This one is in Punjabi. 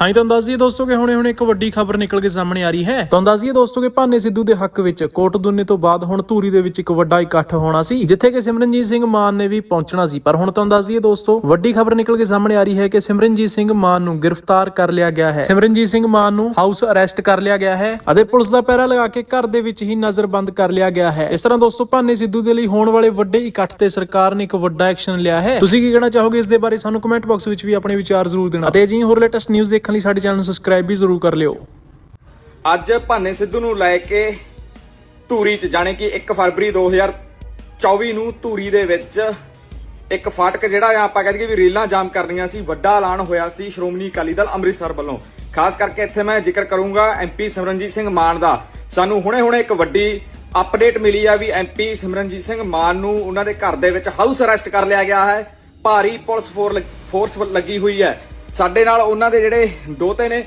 ਹਾਂ ਤੁਹਾਨੂੰ ਦੱਸ ਦਈਏ ਦੋਸਤੋ ਕਿ ਹੁਣੇ ਹੁਣੇ ਇੱਕ ਵੱਡੀ ਖਬਰ ਨਿਕਲ ਕੇ ਸਾਹਮਣੇ ਆ ਰਹੀ ਹੈ। ਤੁਹਾਨੂੰ ਦੱਸ ਦਈਏ ਦੋਸਤੋ ਕਿ ਭਾਨੇ ਸਿੱਧੂ ਦੇ ਹੱਕ ਵਿੱਚ ਕੋਟ ਦੁੰਨੇ ਤੋਂ ਬਾਅਦ ਹੁਣ ਧੂਰੀ ਦੇ ਵਿੱਚ ਇੱਕ ਵੱਡਾ ਇਕੱਠ ਹੋਣਾ ਸੀ, ਜਿੱਥੇ ਕਿ ਸਿਮਰਨਜੀਤ ਸਿੰਘ ਮਾਨ ਨੇ ਵੀ ਪਹੁੰਚਣਾ ਸੀ। ਪਰ ਹੁਣ ਤੁਹਾਨੂੰ ਦੱਸ ਦਈਏ ਦੋਸਤੋ, ਵੱਡੀ ਖਬਰ ਨਿਕਲ ਕੇ ਸਾਹਮਣੇ ਆ ਰਹੀ ਹੈ ਕਿ ਸਿਮਰਨਜੀਤ ਸਿੰਘ ਮਾਨ ਨੂੰ ਗ੍ਰਿਫਤਾਰ ਕਰ ਲਿਆ ਗਿਆ ਹੈ। ਸਿਮਰਨਜੀਤ ਸਿੰਘ ਮਾਨ ਨੂੰ ਹਾਊਸ ਅਰੈਸਟ ਕਰ ਲਿਆ ਗਿਆ ਹੈ ਅਤੇ ਪੁਲਿਸ ਦਾ ਪਹਿਰਾ ਲਗਾ ਕੇ ਘਰ ਦੇ ਵਿੱਚ ਹੀ ਨਜ਼ਰਬੰਦ ਕਰ ਲਿਆ ਗਿਆ ਹੈ। ਇਸ ਤਰ੍ਹਾਂ ਦੋਸਤੋ, ਭਾਨੇ ਸਿੱਧੂ ਦੇ ਲਈ ਹੋਣ ਵਾਲੇ ਵੱਡੇ ਇਕੱਠ ਤੇ ਸਰਕਾਰ ਨੇ ਇੱਕ ਵੱਡਾ ਐਕਸ਼ਨ ਲਿਆ ਹੈ। ਤੁਸੀਂ ਕੀ ਕਹਿਣਾ ਚਾਹੋਗੇ ਇਸ ਦੇ ਬਾਰੇ ਸਾਨੂੰ ਕਮੈਂਟ ਬਾਕਸ ਵਿੱਚ ਵੀ ਆਪਣੇ ਵਿਚਾਰ ਜ਼ਰੂਰ ਦੇਣਾ। ਅਤੇ ਜੀ ਹੋਰ ਲੇਟੈਸਟ ਨਿਊਜ਼ ਦੇ ਦੇਖਣ ਲਈ ਸਾਡੇ ਚੈਨਲ ਨੂੰ ਸਬਸਕ੍ਰਾਈਬ ਵੀ ਜ਼ਰੂਰ ਕਰ ਲਿਓ। ਅੱਜ ਭਾਨੇ ਸਿੱਧੂ ਨੂੰ ਲੈ ਕੇ ਧੂਰੀ ਚ, ਜਾਣੇ ਕਿ 1 ਫਰਵਰੀ 2024 ਨੂੰ ਧੂਰੀ ਦੇ ਵਿੱਚ ਇੱਕ ਫਾਟਕ ਜਿਹੜਾ ਆ, ਆਪਾਂ ਕਹਿੰਦੇ ਵੀ ਰੇਲਾਂ ਜਾਮ ਕਰਨੀਆਂ ਸੀ, ਵੱਡਾ ਐਲਾਨ ਹੋਇਆ ਸੀ ਸ਼੍ਰੋਮਣੀ ਅਕਾਲੀ ਦਲ ਅੰਮ੍ਰਿਤਸਰ ਵੱਲੋਂ। ਖਾਸ ਕਰਕੇ ਇੱਥੇ ਮੈਂ ਜ਼ਿਕਰ ਕਰੂੰਗਾ ਐਮਪੀ ਸਿਮਰਨਜੀਤ ਸਿੰਘ ਮਾਨ ਦਾ। ਸਾਨੂੰ ਹੁਣੇ-ਹੁਣੇ ਇੱਕ ਵੱਡੀ ਅਪਡੇਟ ਮਿਲੀ ਆ ਵੀ ਐਮਪੀ ਸਿਮਰਨਜੀਤ ਸਿੰਘ ਮਾਨ ਨੂੰ ਉਹਨਾਂ ਦੇ ਘਰ ਦੇ ਵਿੱਚ ਹਾਊਸ ਅਰੈਸਟ ਕਰ ਲਿਆ ਗਿਆ ਹੈ। ਭਾਰੀ ਪੁਲਿਸ ਫੋਰਸ ਲੱਗੀ ਹੋਈ ਹੈ। ਸਾਡੇ ਨਾਲ ਉਹਨਾਂ ਦੇ ਜਿਹੜੇ ਦੋਤੇ ਨੇ